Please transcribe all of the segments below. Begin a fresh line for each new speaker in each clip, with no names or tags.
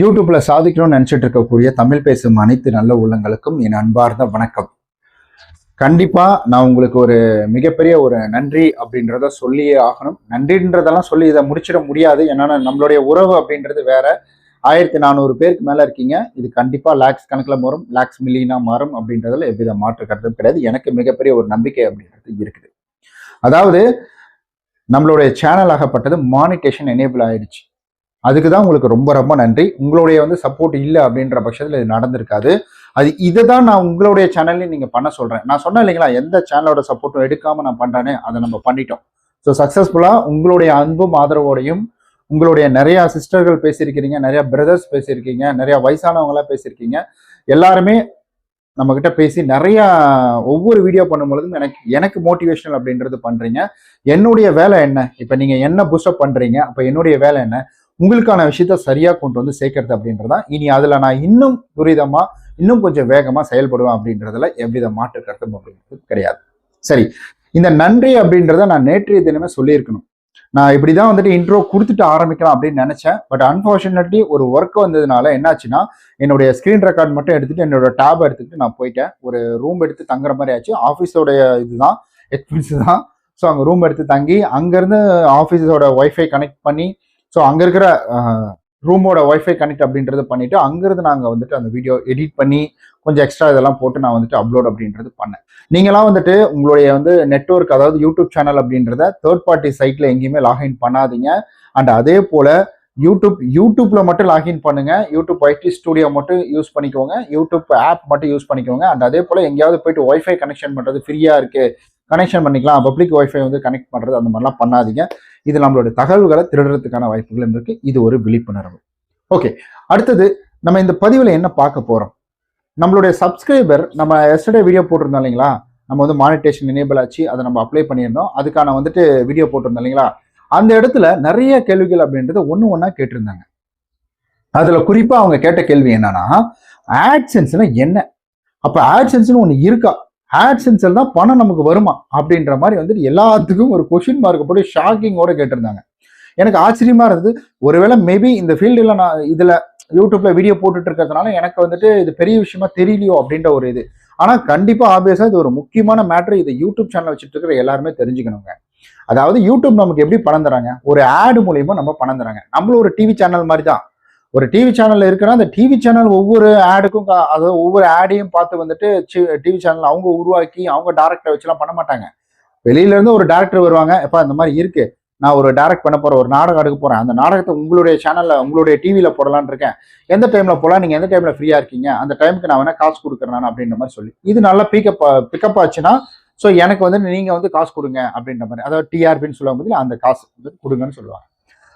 யூடியூப்ல சாதிக்கணும்னு நினைச்சிட்டு இருக்கக்கூடிய தமிழ் பேசும் அனைத்து நல்ல உள்ளங்களுக்கும் என் அன்பார்ந்த வணக்கம். கண்டிப்பா நான் உங்களுக்கு ஒரு மிகப்பெரிய ஒரு நன்றி அப்படின்றத சொல்லியே ஆகணும். நன்றின்றதெல்லாம் சொல்லி இதை முடிச்சிட முடியாது. என்னன்னா நம்மளுடைய உறவு அப்படின்றது வேற. ஆயிரத்தி நானூறு பேருக்கு மேல இருக்கீங்க. இது கண்டிப்பா லேக்ஸ் கணக்கில் மாறும். லேக்ஸ் மில்லியனா மாறும் அப்படின்றதுல எவ்வித மாற்று கருத்தும் கிடையாது. எனக்கு மிகப்பெரிய ஒரு நம்பிக்கை அப்படின்றது இருக்குது. அதாவது நம்மளுடைய சேனல் ஆகப்பட்டது மானிட்டேஷன் எனேபிள் ஆயிடுச்சு. அதுக்கு தான் உங்களுக்கு ரொம்ப ரொம்ப நன்றி. உங்களுடைய வந்து சப்போர்ட் இல்லை அப்படின்ற பட்சத்தில் இது நடந்திருக்காது. அது இதை தான் நான் உங்களுடைய சேனல்லையும் நீங்கள் பண்ண சொல்கிறேன் நான் சொன்னேன் இல்லைங்களா எந்த சேனலோட சப்போர்ட்டும் எடுக்காமல் நான் பண்ணுறேனே அதை நம்ம பண்ணிட்டோம். ஸோ சக்ஸஸ்ஃபுல்லாக உங்களுடைய அன்பும் ஆதரவோடையும் உங்களுடைய நிறையா சிஸ்டர்கள் பேசியிருக்கிறீங்க நிறையா பிரதர்ஸ் பேசியிருக்கீங்க நிறையா வயசானவங்களாம் பேசியிருக்கீங்க. எல்லாருமே நம்மக்கிட்ட பேசி நிறையா ஒவ்வொரு வீடியோ பண்ணும்பொழுதும் எனக்கு எனக்கு மோட்டிவேஷனல் அப்படின்றது பண்ணுறீங்க என்னுடைய வேலை என்ன? இப்போ நீங்கள் என்ன புஷ்அப் பண்ணுறீங்க அப்போ என்னுடைய வேலை என்ன? உங்களுக்கான விஷயத்த சரியாக கொண்டு வந்து சேர்க்கறது அப்படின்றது. தான் இனி அதில் நான் இன்னும் துரிதமாக இன்னும் கொஞ்சம் வேகமாக செயல்படுவேன் அப்படின்றதுல எவ்வித மாற்று கருத்தும் அப்படின்றது கிடையாது. சரி இந்த நன்றி அப்படின்றத நான் நேற்றைய தினமே சொல்லியிருக்கணும். நான் இப்படி தான் வந்துட்டு இன்ட்ரோ கொடுத்துட்டு ஆரம்பிக்கலாம் அப்படின்னு நினச்சேன். பட் அன்ஃபார்ச்சுனேட்லி ஒரு ஒர்க் வந்ததுனால என்னாச்சுன்னா என்னுடைய ஸ்க்ரீன் ரெக்கார்ட் மட்டும் எடுத்துட்டு என்னோட டேப் எடுத்துக்கிட்டு நான் போயிட்டேன். ஒரு ரூம் எடுத்து தங்குற மாதிரி ஆச்சு. ஆஃபீஸோடைய இதுதான் எக்ஸ்பென்ஸ் தான். ஸோ அங்கே ரூம் எடுத்து தங்கி அங்கேருந்து ஆஃபீஸோட ஒய்ஃபை கனெக்ட் பண்ணி ஸோ அங்கே இருக்கிற ரூமோட ஒய்ஃபை கனெக்ட் அப்படின்றது பண்ணிவிட்டு அங்கேருந்து நாங்கள் வந்துட்டு அந்த வீடியோ எடிட் பண்ணி கொஞ்சம் எக்ஸ்ட்ரா இதெல்லாம் போட்டு நான் வந்துட்டு அப்லோட் அப்படின்றது பண்ணேன். நீங்களாம் வந்துட்டு உங்களுடைய வந்து நெட்ஒர்க் அதாவது யூடியூப் சேனல் அப்படின்றத தேர்ட் பார்ட்டி சைட்டில் எங்கேயுமே லாகின் பண்ணாதீங்க. அண்ட் அதே போல் யூடியூப் யூடியூப்ல மட்டும் லாகின் பண்ணுங்க. யூடியூப் ஒய்டி ஸ்டுடியோ மட்டும் யூஸ் பண்ணிக்கோங்க. யூடியூப் ஆப் மட்டும் யூஸ் பண்ணிக்கோங்க. அண்ட் அதே போல எங்கேயாவது போயிட்டு ஒய்ஃபை கனெக்ஷன் பண்றது ஃப்ரீயா இருக்கு. கனெக்ஷன் பண்ணிக்கலாம். பப்ளிக் ஒய்ஃபை வந்து கனெக்ட் பண்றது அந்த மாதிரிலாம் பண்ணாதீங்க. இது நம்மளுடைய தகவல்களை திருடுறதுக்கான வாய்ப்புகள் இருக்கு. இது ஒரு விழிப்புணர்வு. ஓகே அடுத்தது நம்ம இந்த பதிவில் என்ன பார்க்க போகிறோம் நம்மளுடைய சப்ஸ்கிரைபர் நம்ம எஸ்டர்டே வீடியோ போட்டிருந்தோம் இல்லைங்களா? நம்ம வந்து மானிட்டேஷன் எனேபிள் ஆச்சு. அதை நம்ம அப்ளை பண்ணியிருந்தோம். அதுக்கான வந்துட்டு வீடியோ போட்டிருந்தோம் இல்லைங்களா? அந்த இடத்துல நிறைய கேள்விகள் அப்படின்றது ஒன்று ஒன்றா கேட்டிருந்தாங்க. அதில் குறிப்பாக அவங்க கேட்ட கேள்வி என்னன்னா ஆட்சன்ஸ்னா என்ன? அப்போ ஆட்சென்ஸ்னு ஒன்று இருக்கா? ஆட்சென்ஸில் தான் பணம் நமக்கு வருமா? அப்படின்ற மாதிரி வந்துட்டு எல்லாத்துக்கும் ஒரு கொஷின் மார்க்கை போட்டு ஷாக்கிங்கோட கேட்டிருந்தாங்க. எனக்கு ஆச்சரியமா இருந்தது. ஒருவேளை மேபி இந்த ஃபீல்டில் நான் இதில் யூடியூப்ல வீடியோ போட்டுட்டு இருக்கிறதுனால எனக்கு வந்துட்டு இது பெரிய விஷயமா தெரியலையோ அப்படின்ற ஒரு இது. ஆனால் கண்டிப்பாக ஆப்வியஸாக இது ஒரு முக்கியமான மேட்ரு இதை யூடியூப் சேனல் வச்சுட்டு இருக்கிற எல்லாருமே தெரிஞ்சுக்கணுங்க. அதாவது யூடியூப் நமக்கு எப்படி பணம் தராங்க? ஒரு ஆடு மூலியமா நம்ம பணம் தராங்க. நம்மளும் ஒரு டிவி சேனல் மாதிரி தான். ஒரு டிவி சேனல்ல இருக்குன்னா அந்த டிவி சேனல் ஒவ்வொரு ஆடுக்கும் அதாவது ஒவ்வொரு ஆடையும் பார்த்து வந்துட்டு டிவி சேனல் அவங்க உருவாக்கி அவங்க டேரக்டரை வச்சுலாம் பண்ண மாட்டாங்க. வெளியில இருந்து ஒரு டேரக்டர் வருவாங்க எப்பா இந்த மாதிரி இருக்கு. நான் ஒரு டேரக்ட் பண்ண போகிறேன் ஒரு நாடகம் எடுக்க போகிறேன் அந்த நாடகத்தை உங்களுடைய சேனலில் உங்களுடைய டிவியில் போடலான்னு இருக்கேன். எந்த டைமில் போகலாம் நீங்கள் எந்த டைமில் ஃப்ரீயாக இருக்கீங்க? அந்த டைமுக்கு நான் வேணால் காசு கொடுக்குறேன் அப்படின்ற மாதிரி சொல்லி. இது நல்லா பிக்கப் பிக்கப் ஆச்சுன்னா ஸோ எனக்கு வந்து நீங்கள் வந்து காசு கொடுங்க அப்படின்ற மாதிரி. அதாவது டிஆர்பின்னு சொல்லும் போது அந்த காசு வந்து கொடுங்கன்னு சொல்லுவாங்க.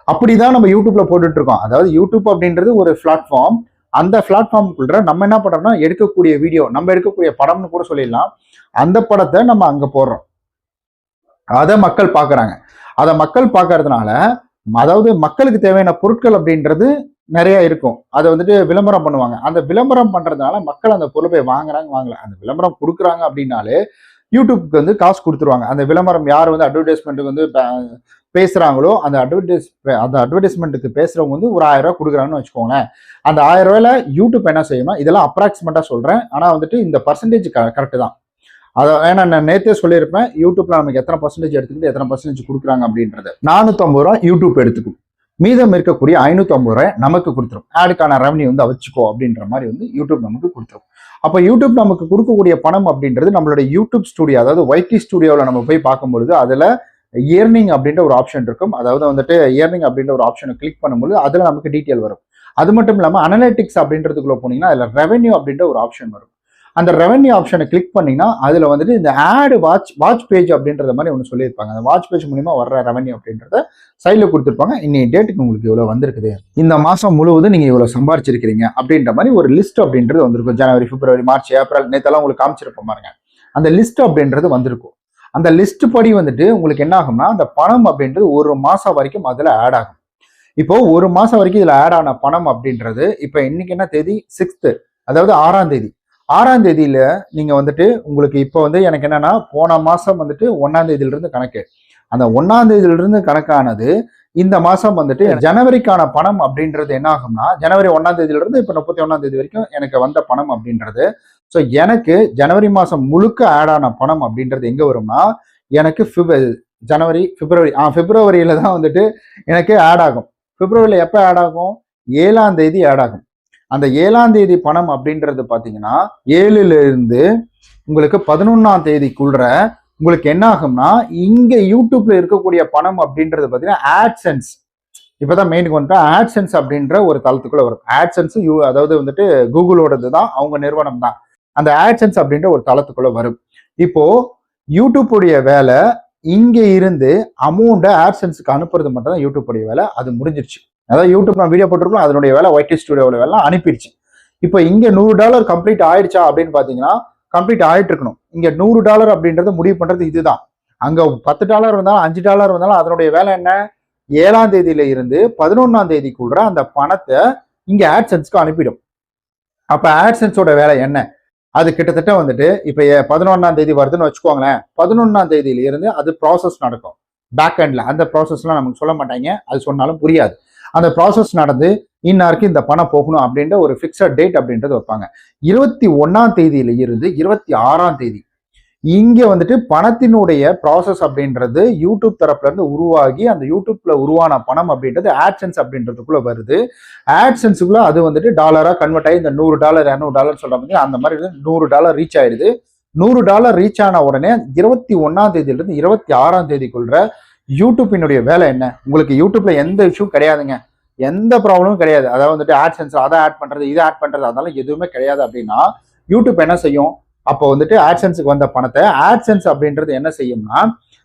அப்படிதான் நம்ம யூடியூப்ல போட்டுட்டு இருக்கோம் அதாவது யூடியூப் அப்படின்றது ஒரு பிளாட்ஃபார்ம் அந்த பிளாட்ஃபார்முக்குள்ள நம்ம என்ன பண்றோம்னா எடுக்கக்கூடிய வீடியோ நம்ம எடுக்கக்கூடிய படம்னு கூட சொல்லிடலாம். அந்த படத்தை நம்ம அங்க போடுறோம். அதை மக்கள் பார்க்குறாங்க. அதை மக்கள் பார்க்கறதுனால அதாவது மக்களுக்கு தேவையான பொருட்கள் அப்படின்றது நிறைய இருக்கும். அதை வந்துட்டு விளம்பரம் பண்ணுவாங்க. அந்த விளம்பரம் பண்றதுனால மக்கள் அந்த பொருளை போய் வாங்குறாங்க வாங்கல. அந்த விளம்பரம் கொடுக்குறாங்க அப்படின்னாலே யூடியூப்க்கு வந்து காசு கொடுத்துருவாங்க. அந்த விளம்பரம் யார் வந்து அட்வர்டைஸ்மெண்ட்டுக்கு வந்து பேசுகிறாங்களோ அந்த அட்வர்டைஸ் அந்த அட்வர்டைஸ்மெண்ட்டுக்கு பேசுகிறவங்க வந்து ஒரு ஆயிரம் ரூபா கொடுக்குறாங்கன்னு வச்சுக்கோங்களேன். அந்த ஆயிரம் ரூபாயில யூடியூப் என்ன செய்யணும் இதெல்லாம் அப்ராக்சிமேட்டா சொல்கிறேன் ஆனால் வந்துட்டு இந்த பர்சன்டேஜ் க கரெக்டு தான். அதை ஏன்னா நான் நேற்றே சொல்லியிருப்பேன் யூடியூப்பில் நமக்கு எத்தனை பர்சன்டேஜ் எடுத்துக்கிட்டு எத்தனை பர்சன்டேஜ் கொடுக்குறாங்க அப்படின்றது. நானூற்றம்பது ரூபா யூடியூப் எடுத்துக்கும். மீதம் இருக்கக்கூடிய ஐநூற்றம்பது ஐம்பது ரூபாய் நமக்கு கொடுத்துரும். ஆடுக்கான ரெவன்யூ வந்து வச்சுக்கோ அப்படின்ற மாதிரி வந்து யூடியூப் நமக்கு கொடுத்துரும். அப்போ யூடியூப் நமக்கு கொடுக்கக்கூடிய பணம் அப்படின்றது நம்மளோட யூடியூப் ஸ்டுடியோ அதாவது ஒய்டி ஸ்டுடியோவில் நம்ம போய் பார்க்கும்பொழுது அதில் இயர்னிங் அப்படின்ற ஒரு ஆப்ஷன் இருக்கும். அதாவது வந்துட்டு இயர்னிங் அப்படின்ற ஒரு ஆப்ஷனை கிளிக் பண்ணும்போது அதில் நமக்கு டீட்டெயில் வரும். அது மட்டும் இல்லாமல் அனலிட்டிக்ஸ் அப்படின்றதுக்குள்ள போனீங்கன்னா அதில் ரெவன்யூ அப்படின்ற ஒரு ஆப்ஷன் வரும். அந்த ரெவன்யூ ஆப்ஷனை கிளிக் பண்ணிங்கன்னா அதில் வந்துட்டு இந்த ஆடு வாட்ச் வாட்ச் பேஜ் அப்படின்றத மாதிரி ஒன்று சொல்லியிருப்பாங்க. அந்த வாட்ச் பேஜ் மூலிமா வர்ற ரெவன்யூ அப்படின்றத சைடில் கொடுத்துருப்பாங்க. இன்னைக்கு டேட்டுக்கு உங்களுக்கு இவ்வளோ வந்திருக்குது. இந்த மாதம் முழுவதும் நீங்கள் இவ்வளோ சம்பாரிச்சிருக்கிறீங்க அப்படின்ற மாதிரி ஒரு லிஸ்ட் அப்படின்றது வந்திருக்கும். ஜனவரி பிப்ரவரி மார்ச் ஏப்ரல் நேற்றெல்லாம் உங்களுக்கு காமிச்சிருப்போம் பாருங்க. அந்த லிஸ்ட் அப்படின்றது வந்திருக்கும். அந்த லிஸ்ட் படி வந்துட்டு உங்களுக்கு என்ன ஆகும்னா அந்த பணம் அப்படின்றது ஒரு மாசம் வரைக்கும் அதுல ஆட் ஆகும். இப்போ ஒரு மாசம் வரைக்கும் இதுல ஆட் ஆன பணம் அப்படின்றது இப்போ இன்னைக்கு என்ன தேதி? சிக்ஸ்த்து அதாவது ஆறாம் தேதி. ஆறாம் தேதியில நீங்க வந்துட்டு உங்களுக்கு இப்போ வந்து எனக்கு என்னன்னா போன மாசம் வந்துட்டு ஒன்னாம் தேதியில இருந்து கணக்கு. அந்த ஒன்னாம் தேதியில இருந்து கணக்கானது இந்த மாசம் வந்துட்டு ஜனவரிக்கான பணம் அப்படின்றது என்ன ஆகும்னா ஜனவரி ஒன்னாம் தேதியில இருந்து இப்ப முப்பத்தி ஒன்னாம் தேதி வரைக்கும் எனக்கு வந்த பணம் அப்படின்றது ஸோ எனக்கு ஜனவரி மாதம் முழுக்க ஆட் ஆன பணம் அப்படின்றது எங்கே வரும்னா எனக்கு ஃபிப ஜனவரி பிப்ரவரி ஆ பிப்ரவரியில் தான் வந்துட்டு எனக்கு ஆட் ஆகும். பிப்ரவரியில் எப்போ ஆட் ஆகும்? ஏழாம் தேதி ஆட் ஆகும். அந்த ஏழாம் தேதி பணம் அப்படின்றது பார்த்தீங்கன்னா ஏழுலேருந்து உங்களுக்கு பதினொன்றாம் தேதிக்குள்ள உங்களுக்கு என்ன ஆகும்னா இங்கே யூடியூப்ல இருக்கக்கூடிய பணம் அப்படின்றது பார்த்தீங்கன்னா ஆட்சன்ஸ் இப்போதான் மெயினுக்கு வந்துட்டு ஆட்சன்ஸ் அப்படின்ற ஒரு தளத்துக்குள்ள வரும். ஆட்சன்ஸ் யூ அதாவது வந்துட்டு கூகுளோடது தான் அவங்க நிறுவனம் தான் அந்த ஆட்சன்ஸ் அப்படின்ற ஒரு தளத்துக்குள்ள வரும். இப்போ யூடியூப் உடைய வேலை இங்க இருந்து அமௌண்ட்டை ஆட்சன்ஸுக்கு அனுப்புறது மட்டும் தான் யூடியூப் உடைய வேலை. அது முடிஞ்சிருச்சு. அதாவது யூடியூப் நான் வீடியோ போட்டிருக்கோம் அதனுடைய வேலை ஒயிட் ஸ்டுடியோட வேலை அனுப்பிடுச்சு இப்போ இங்க நூறு டாலர் கம்ப்ளீட் ஆயிடுச்சா அப்படின்னு பாத்தீங்கன்னா கம்ப்ளீட் ஆயிட்டு இருக்கணும். இங்க நூறு டாலர் அப்படின்றத முடிவு பண்றது இதுதான். அங்க பத்து டாலர் வந்தாலும் அஞ்சு டாலர் வந்தாலும் அதனுடைய வேலை என்ன? ஏழாம் தேதியில இருந்து பதினொன்னாம் தேதிக்குள்ள அந்த பணத்தை இங்க ஆட்சன்ஸ்க்கு அனுப்பிடும். அப்ப ஆட்சன்ஸோட வேலை என்ன? அது கிட்டத்தட்ட வந்துட்டு இப்போ பதினொன்னாம் தேதி வருதுன்னு வச்சுக்கோங்களேன். பதினொன்னாம் தேதியில இருந்து அது ப்ராசஸ் நடக்கும். பேக் எண்ட்ல அந்த ப்ராசஸ்லாம் நமக்கு சொல்ல மாட்டாங்க. அது சொன்னாலும் புரியாது. அந்த ப்ராசஸ் நடந்து இன்னாருக்கு இந்த பணம் போகணும் அப்படின்ற ஒரு ஃபிக்ஸட் டேட் அப்படின்றது வைப்பாங்க. இருபத்தி ஒன்னாம் தேதியில இருந்து இருபத்தி ஆறாம் தேதி இங்கே வந்துட்டு பணத்தினுடைய ப்ராசஸ் அப்படின்றது யூடியூப் தரப்புலேருந்து உருவாகி அந்த யூடியூப்பில் உருவான பணம் அப்படின்றது ஆட்சன்ஸ் அப்படின்றதுக்குள்ளே வருது. ஆட்சன்ஸுக்குள்ளே அது வந்துட்டு டாலராக கன்வெர்ட் ஆகி இந்த நூறு டாலர் இரநூறு டாலர் சொல்ற மாதிரி அந்த மாதிரி வந்து நூறு டாலர் ரீச் ஆயிடுது நூறு டாலர் ரீச் ஆன உடனே இருபத்தி ஒன்றாம் தேதியிலிருந்து இருபத்தி ஆறாம் தேதிக்குள்ள யூடியூப்பினுடைய வேலை என்ன? உங்களுக்கு யூடியூப்பில் எந்த இஷ்யூ கிடையாதுங்க. எந்த ப்ராப்ளமும் கிடையாது. அதாவது வந்துட்டு ஆட்சன்ஸ் அதை ஆட் பண்ணுறது இதை ஆட் பண்ணுறது அதனால எதுவுமே கிடையாது அப்படின்னா யூடியூப் என்ன செய்யும்? அப்போ வந்துட்டு ஆட்சன்ஸுக்கு வந்த பணத்தை ஆட்சன்ஸ் அப்படின்றது என்ன செய்யும்னா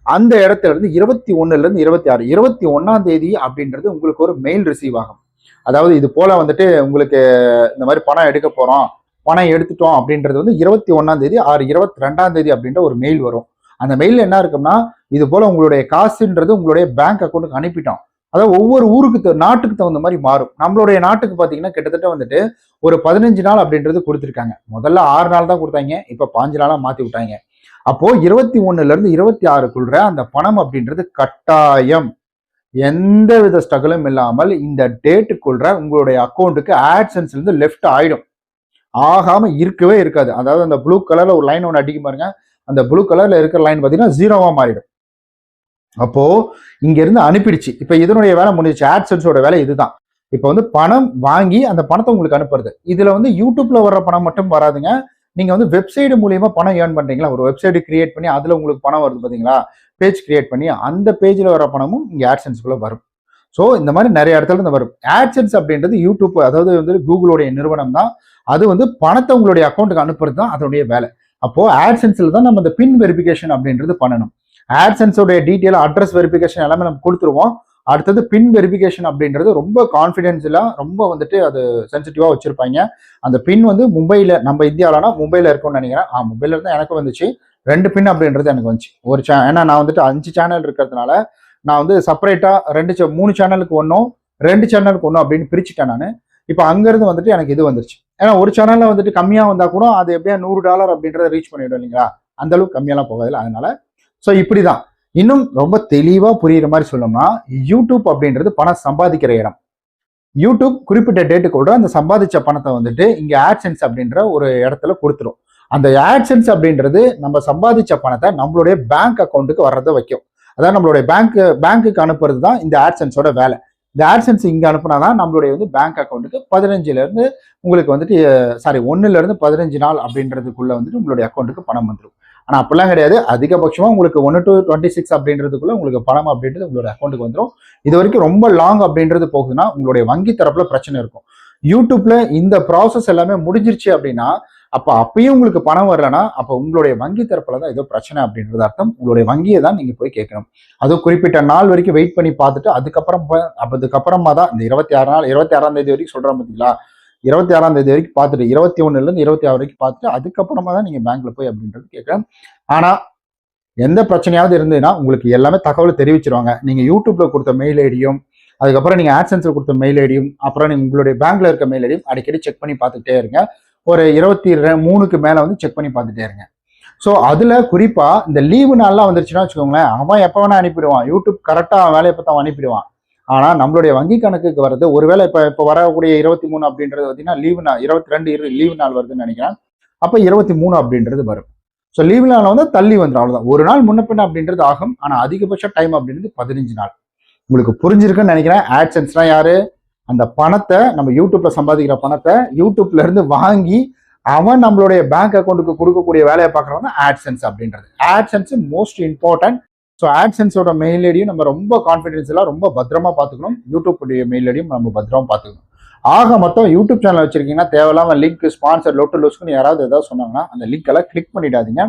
அந்த இடத்துல இருந்து இருபத்தி ஒன்னுல இருந்து இருபத்தி ஆறு இருபத்தி ஒன்னாம் தேதி அப்படின்றது உங்களுக்கு ஒரு மெயில் ரிசீவ் ஆகும். அதாவது இது போல வந்துட்டு உங்களுக்கு இந்த மாதிரி பணம் எடுக்க போறோம் பணம் எடுத்துட்டோம் அப்படின்றது வந்து இருபத்தி ஒன்னாம் தேதி ஆறு இருபத்தி ரெண்டாம் தேதி அப்படின்ற ஒரு மெயில் வரும். அந்த மெயில் என்ன இருக்கும்னா இது போல உங்களுடைய காசுன்றது உங்களுடைய பேங்க் அக்கௌண்ட்டுக்கு அனுப்பிட்டோம். அதாவது ஒவ்வொரு ஊருக்கு நாட்டுக்கு தகுந்த மாதிரி மாறும். நம்மளுடைய நாட்டுக்கு பார்த்தீங்கன்னா கிட்டத்தட்ட வந்துட்டு ஒரு பதினஞ்சு நாள் அப்படின்றது கொடுத்துருக்காங்க. முதல்ல ஆறு நாள் தான் கொடுத்தாங்க இப்போ பாஞ்சு நாளாக மாற்றி விட்டாங்க. அப்போ இருபத்தி ஒன்னுலேருந்து இருபத்தி ஆறுக்குள்ள அந்த பணம் அப்படின்றது கட்டாயம். எந்த வித ஸ்ட்ரகிளும் இல்லாமல் இந்த டேட்டுக்குள்ள உங்களுடைய அக்கௌண்ட்டுக்கு ஆட்சன்ஸ்லேருந்து லெஃப்ட் ஆயிடும். ஆகாமல் இருக்கவே இருக்காது. அதாவது அந்த ப்ளூ கலரில் ஒரு லைன் ஒன்று அடிக்கும் பாருங்க. அந்த ப்ளூ கலரில் இருக்கிற லைன் பார்த்தீங்கன்னா ஜீரோவாக மாறிடும். அப்போ இங்க இருந்து அனுப்பிடுச்சு. இப்ப இதனுடைய வேலை முடிஞ்சிச்சு. ஆட்சன்ஸோட வேலை இதுதான். இப்போ வந்து பணம் வாங்கி அந்த பணத்தை உங்களுக்கு அனுப்புறது. இதுல வந்து யூடியூப்ல வர்ற பணம் மட்டும் வராதுங்க. நீங்க வந்து வெப்சைட் மூலியமா பணம் ஏர்ன் பண்றீங்களா? ஒரு வெப்சைட் கிரியேட் பண்ணி அதுல உங்களுக்கு பணம் வருது பாத்தீங்களா? பேஜ் கிரியேட் பண்ணி அந்த பேஜ்ல வர பணமும் இங்க ஆட்சன்ஸ்குள்ள வரும். ஸோ இந்த மாதிரி நிறைய இடத்துல இருந்து வரும். ஆட்சன்ஸ் அப்படின்றது யூடியூப் அதாவது வந்து கூகுளோடைய நிறுவனம் தான். அது வந்து பணத்தை உங்களுடைய அக்கௌண்ட்டுக்கு அனுப்புறது தான் அதனுடைய வேலை. அப்போ ஆட்சன்ஸ்ல தான் நம்ம இந்த பின் வெரிஃபிகேஷன் அப்படின்றது பண்ணணும். ஆட்சன்ஸோடைய டீட்டெயில் அட்ரஸ் வெரிஃபிகேஷன் எல்லாமே நம்ம கொடுத்துருவோம். அடுத்தது பின் வெரிஃபிகேஷன் அப்படின்றது ரொம்ப கான்ஃபிடென்ஸ்லாம் ரொம்ப வந்துட்டு அது சென்சிட்டிவாக வச்சுருப்பாங்க. அந்த பின் வந்து மும்பையில் நம்ம இந்தியாவிலனா மும்பையில் இருக்கும்னு நினைக்கிறேன். ஆ மும்பையில் இருந்தால் எனக்கு வந்துச்சு. ரெண்டு பின் அப்படின்றது எனக்கு வந்துச்சு. ஒரு சே ஏன்னா நான் வந்துட்டு அஞ்சு சேனல் இருக்கிறதுனால நான் வந்து செப்பரேட்டாக ரெண்டு சே மூணு சேனலுக்கு ஒன்றும் ரெண்டு சேனலுக்கு ஒன்றும் அப்படின்னு பிரிச்சுட்டேன் நான். இப்போ அங்கேருந்து வந்துட்டு எனக்கு இது வந்துருச்சு. ஏன்னா ஒரு சேனலில் வந்துட்டு கம்மியாக வந்தால் கூட அது எப்படியா நூறு டாலர் அப்படின்றத ரீச் பண்ணிவிடும் இல்லைங்களா? அந்தளவுக்கு கம்மியெல்லாம் போகாதில்ல. அதனால ஸோ இப்படி தான் இன்னும் ரொம்ப தெளிவாக புரியுற மாதிரி சொல்லணும்னா யூடியூப் அப்படின்றது பணம் சம்பாதிக்கிற இடம். யூடியூப் குறிப்பிட்ட டேட்டுக்குள்ள அந்த சம்பாதிச்ச பணத்தை வந்துட்டு இங்கே ஆட்சன்ஸ் அப்படின்ற ஒரு இடத்துல கொடுத்துரும். அந்த ஆட்சன்ஸ் அப்படின்றது நம்ம சம்பாதிச்ச பணத்தை நம்மளுடைய பேங்க் அக்கௌண்ட்டுக்கு வர்றதை வைக்கும். அதாவது நம்மளுடைய பேங்க் பேங்க்குக்கு அனுப்புறது தான் இந்த ஆட்சன்ஸோட வேலை. இந்த ஆட்சன்ஸ் அனுப்புனா தான் நம்மளுடைய வந்து பேங்க் அக்கௌண்ட்டுக்கு பதினஞ்சுலேருந்து உங்களுக்கு வந்துட்டு சாரி ஒன்றுலேருந்து பதினஞ்சு நாள் அப்படின்றதுக்குள்ள வந்துட்டு உங்களுடைய அக்கௌண்ட்டுக்கு பணம் வந்துடும் ஆனால் அப்படிலாம் கிடையாது. அதிகபட்சமாக உங்களுக்கு ஒன்று டு டுவெண்ட்டி சிக்ஸ் அப்படின்றதுக்குள்ள உங்களுக்கு பணம் அப்படின்றது உங்களோட அக்கௌண்ட்டுக்கு வந்துடும் இது வரைக்கும் ரொம்ப லாங் அப்படின்றது போகுதுன்னா உங்களுடைய வங்கி தரப்புல பிரச்சனை இருக்கும். யூடியூப்ல இந்த ப்ராசஸ் எல்லாமே முடிஞ்சிருச்சு அப்படின்னா அப்போ அப்பயும் உங்களுக்கு பணம் வரலன்னா அப்போ உங்களுடைய வங்கி தரப்புல தான் ஏதோ பிரச்சனை அப்படின்றது அர்த்தம். உங்களுடைய வங்கியை தான் நீங்கள் போய் கேட்கணும். அதுவும் குறிப்பிட்ட நாள் வரைக்கும் வெயிட் பண்ணி பார்த்துட்டு அதுக்கப்புறம் அதுக்கப்புறமா தான் இந்த இருபத்தி ஆறு நாள் இருபத்தி ஆறாம் தேதி வரைக்கும் சொல்கிறோம் பார்த்தீங்களா இருபத்தி ஆறாம் தேதி வரைக்கும் பார்த்துட்டு இருபத்தி ஒன்றுலேருந்து இருந்து இருபத்தி ஆறு வரைக்கும் பார்த்துட்டு அதுக்கப்புறமா தான் நீங்க பேங்க்ல போய் அப்படின்றது கேட்குறேன். ஆனா எந்த பிரச்சனையாவது இருந்ததுன்னா உங்களுக்கு எல்லாமே தகவல் தெரிவிச்சிருவாங்க. நீங்க யூடியூப்ல கொடுத்த மெயில் ஐடியும் அதுக்கப்புறம் நீங்க ஆட்சன்ஸ்ல கொடுத்த மெயில் ஐடியும் அப்புறம் நீங்க உங்களுடைய பேங்க்ல இருக்க மெயில் ஐடியும் அடிக்கடி செக் பண்ணி பார்த்துட்டே இருங்க. ஒரு இருபத்தி மூணுக்கு மேல வந்து செக் பண்ணி பார்த்துட்டே இருங்க. ஸோ அதுல குறிப்பா இந்த லீவு நாள்லாம் வந்துருச்சுன்னா வச்சுக்கோங்களேன் அவன் எப்போ வேணா அனுப்பிடுவான். யூடியூப் கரெக்டாக அவன் வேலையை பார்த்து அவன் அனுப்பிடுவான். ஆனால் நம்மளுடைய வங்கி கணக்குக்கு வர்றது ஒருவேளை இப்போ இப்போ வரக்கூடிய இருபத்தி மூணு அப்படின்றது பார்த்தீங்கன்னா லீவு நாள் இருபத்தி ரெண்டு இரு லீவு நாள் வருதுன்னு நினைக்கிறேன். அப்போ இருபத்தி மூணு அப்படின்றது வரும். ஸோ லீவு நாள் வந்து தள்ளி வந்துடும் அவ்வளோதான் ஒரு நாள் முன்ன பின்ன அப்படின்றது ஆகும் ஆனால் அதிகபட்ச டைம் அப்படின்றது பதினஞ்சு நாள். உங்களுக்கு புரிஞ்சிருக்குன்னு நினைக்கிறேன். ஆட்சன்ஸ்லாம் யாரு? அந்த பணத்தை நம்ம யூடியூப்ல சம்பாதிக்கிற பணத்தை யூடியூப்ல இருந்து வாங்கி அவன் நம்மளுடைய பேங்க் அக்கௌண்ட்டுக்கு கொடுக்கக்கூடிய வேலையை பார்க்குறவங்க ஆட்சன்ஸ் அப்படின்றது. ஆட்சன்ஸ் மோஸ்ட் இம்பார்ட்டன்ட் ஸோ ஆட்சன்ஸோட மெயில் ஐடியும் நம்ம ரொம்ப கான்ஃபிடென்ஸ் எல்லாம் ரொம்ப பத்திரமா பார்த்துக்கணும். யூடியூப் மெயில் ஐடியும் நம்ம பத்திரமா பார்த்துக்கணும். ஆக மொத்தம் யூடியூப் சேனல் வச்சிருக்கீங்கன்னா தேவையில்லாம லிங்க் ஸ்பான்சர் லொட்டு லொஸ்க்குன்னு யாராவது ஏதாவது சொன்னாங்கன்னா அந்த லிங்க் எல்லாம் கிளிக் பண்ணிடாதீங்க.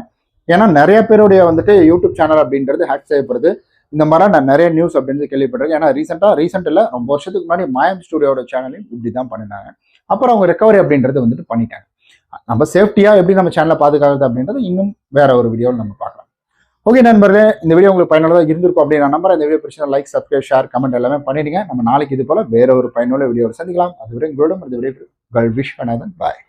ஏன்னா நிறைய பேருடைய வந்துட்டு யூடியூப் சேனல் அப்படின்றது ஹேக் செய்யப்படுது. இந்த மாதிரி நான் நிறைய நியூஸ் அப்படின்னு கேள்விப்பட்டிருக்கேன். ஏன்னா ரீசெண்டாக ரீசென்ட்டில் ரொம்ப வருஷத்துக்கு முன்னாடி மாயம் ஸ்டுடியோட சேனலையும் இப்படி தான் பண்ணினாங்க. அப்புறம் அவங்க ரெக்கவரி அப்படின்றது வந்துட்டு பண்ணிட்டாங்க. நம்ம சேஃப்டியாக எப்படி நம்ம சேனலை பாதுகாக்கிறது அப்படின்றது இன்னும் வேற ஒரு வீடியோவில் நம்ம பார்க்கலாம். ஓகே நண்பர்களே இந்த வீடியோ உங்களுக்கு பயனுள்ளதாக இருந்திருக்கும் அப்படின்னு நான் நம்புறேன். இந்த வீடியோ பிரச்சனை லைக் சப்ஸ்கிரைப் ஷேர் கமெண்ட் எல்லாமே பண்ணிடுங்க. நம்ம நாளைக்கு இது போல வேற ஒரு பயனுள்ள வீடியோவில் சந்திக்கலாம். அதுவரை உங்களோட இந்த வீடியோ விஷ் பண்ணாதன் பாய்